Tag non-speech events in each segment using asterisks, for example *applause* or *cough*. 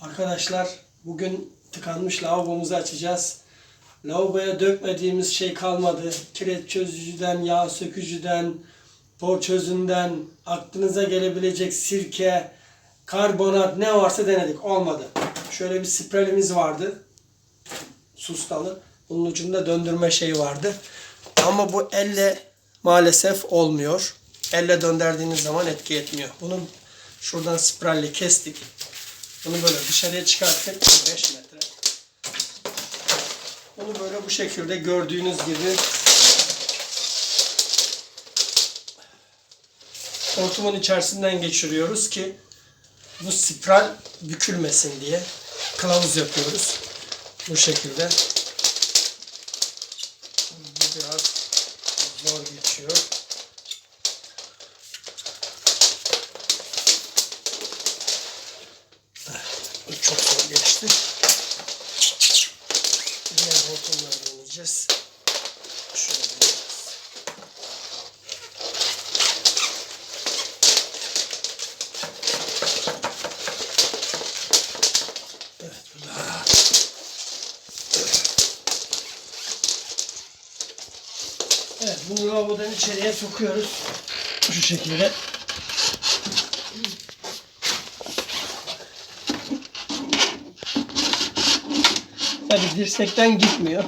Arkadaşlar bugün tıkanmış lavabomuzu açacağız. Lavaboya dökmediğimiz şey kalmadı. Kireç çözücüden, yağ sökücüden, por çözünden, aklınıza gelebilecek sirke, karbonat ne varsa denedik. Olmadı. Şöyle bir sprelimiz vardı. Sustalı. Bunun ucunda döndürme şeyi vardı. Ama bu elle maalesef olmuyor. Elle döndürdüğünüz zaman etki etmiyor. Bunu şuradan sprelle kestik. Bunu böyle dışarıya çıkarttık. 5 metre. Bunu böyle bu şekilde gördüğünüz gibi hortumun içerisinden geçiriyoruz ki bu spiral bükülmesin diye kılavuz yapıyoruz. Bu şekilde. Bu biraz zor geçiyor. Bu çok zor geçti. Diğer hortumları deneyeceğiz. Şöyle. Evet bu bunu lavabodan içeriye sokuyoruz. Şu şekilde. Tabi dirsekten gitmiyor.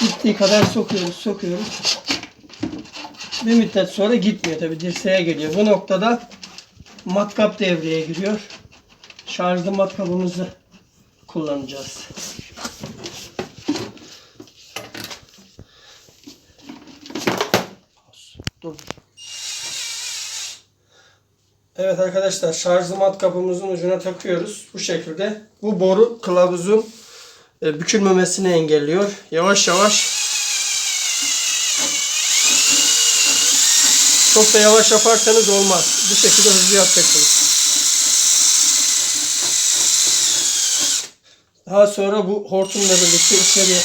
Gittiği kadar sokuyoruz, sokuyoruz. Bir müddet sonra gitmiyor tabi dirseğe geliyor. Bu noktada matkap devreye giriyor. Şarjlı matkabımızı kullanacağız. Dur. Evet arkadaşlar şarjlı matkapımızın ucuna takıyoruz. Bu şekilde. Bu boru kılavuzun e, bükülmemesini engelliyor. Yavaş yavaş çok da yavaş yaparsanız olmaz. Bu şekilde hızlı yapacaksınız. Daha sonra bu hortumla birlikte içeriye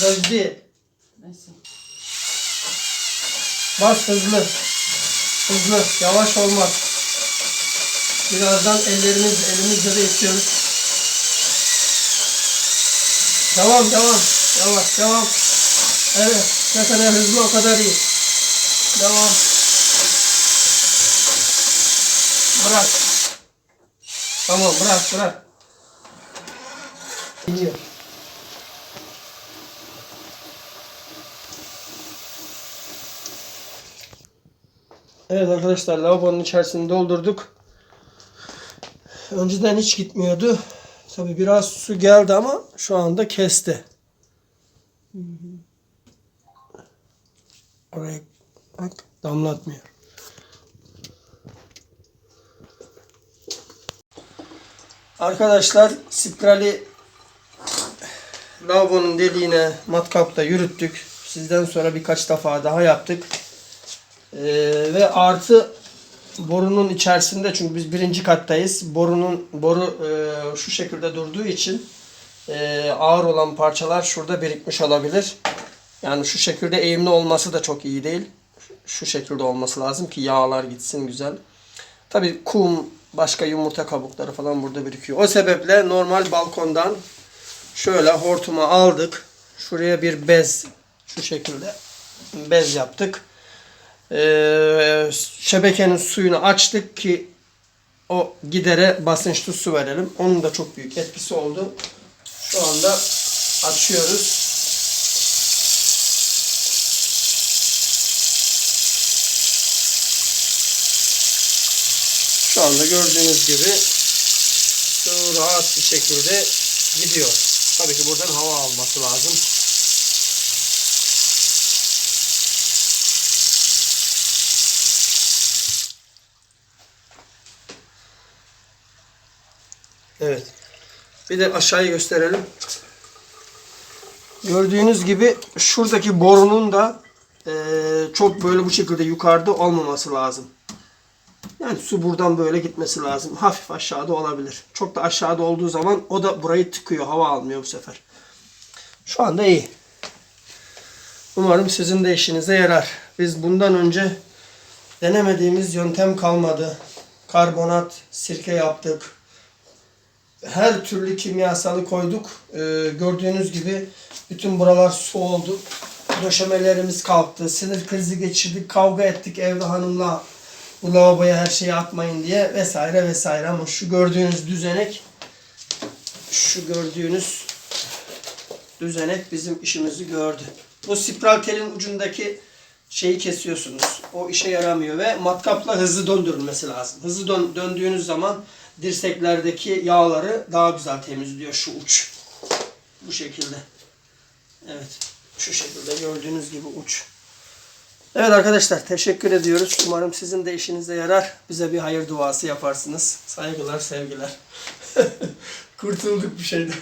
Değil. Neyse. Bas hızlı. Hızlı. Yavaş olmaz. Birazdan ellerimiz elimizle de itiyoruz. Devam devam. Yavaş devam. Evet. Ne kadar hızlı o kadar iyi. Devam. Bırak. Tamam bırak bırak. Gidiyor. Evet arkadaşlar lavabonun içerisini doldurduk. Önceden hiç gitmiyordu. Tabi biraz su geldi ama şu anda kesti. Oraya bak damlatmıyor. Arkadaşlar spirali lavabonun deliğine matkapla yürüttük. Sizden sonra birkaç defa daha yaptık. Ee, ve artı borunun içerisinde çünkü biz birinci kattayız. Borunun boru e, şu şekilde durduğu için e, ağır olan parçalar şurada birikmiş olabilir. Yani şu şekilde eğimli olması da çok iyi değil. Şu şekilde olması lazım ki yağlar gitsin güzel. Tabii kum, başka yumurta kabukları falan burada birikiyor. O sebeple normal balkondan şöyle hortuma aldık. Şuraya bir bez şu şekilde bez yaptık. Ee, şebekenin suyunu açtık ki o gidere basınçlı su verelim. Onun da çok büyük etkisi oldu. Şu anda açıyoruz. Şu anda gördüğünüz gibi su rahat bir şekilde gidiyor. Tabii ki buradan hava alması lazım. Evet. Bir de aşağıyı gösterelim. Gördüğünüz gibi şuradaki borunun da eee, çok böyle bu şekilde yukarıda olmaması lazım. Yani su buradan böyle gitmesi lazım. Hafif aşağıda olabilir. Çok da aşağıda olduğu zaman o da burayı tıkıyor. Hava almıyor bu sefer. Şu anda iyi. Umarım sizin de işinize yarar. Biz bundan önce denemediğimiz yöntem kalmadı. Karbonat, sirke yaptık. Her türlü kimyasalı koyduk. Ee, gördüğünüz gibi bütün buralar su oldu. Döşemelerimiz kalktı. Sinir krizi geçirdik. Kavga ettik evde hanımla. Bu lavaboya her şeyi atmayın diye vesaire vesaire ama şu gördüğünüz düzenek şu gördüğünüz düzenek bizim işimizi gördü. Bu spiral telin ucundaki şeyi kesiyorsunuz. O işe yaramıyor ve matkapla hızlı döndürülmesi lazım. Hızlı dön- döndüğünüz zaman dirseklerdeki yağları daha güzel temizliyor şu uç. Bu şekilde. Evet. Şu şekilde gördüğünüz gibi uç. Evet arkadaşlar teşekkür ediyoruz. Umarım sizin de işinize yarar. Bize bir hayır duası yaparsınız. Saygılar, sevgiler. *laughs* Kurtulduk bir şeyden.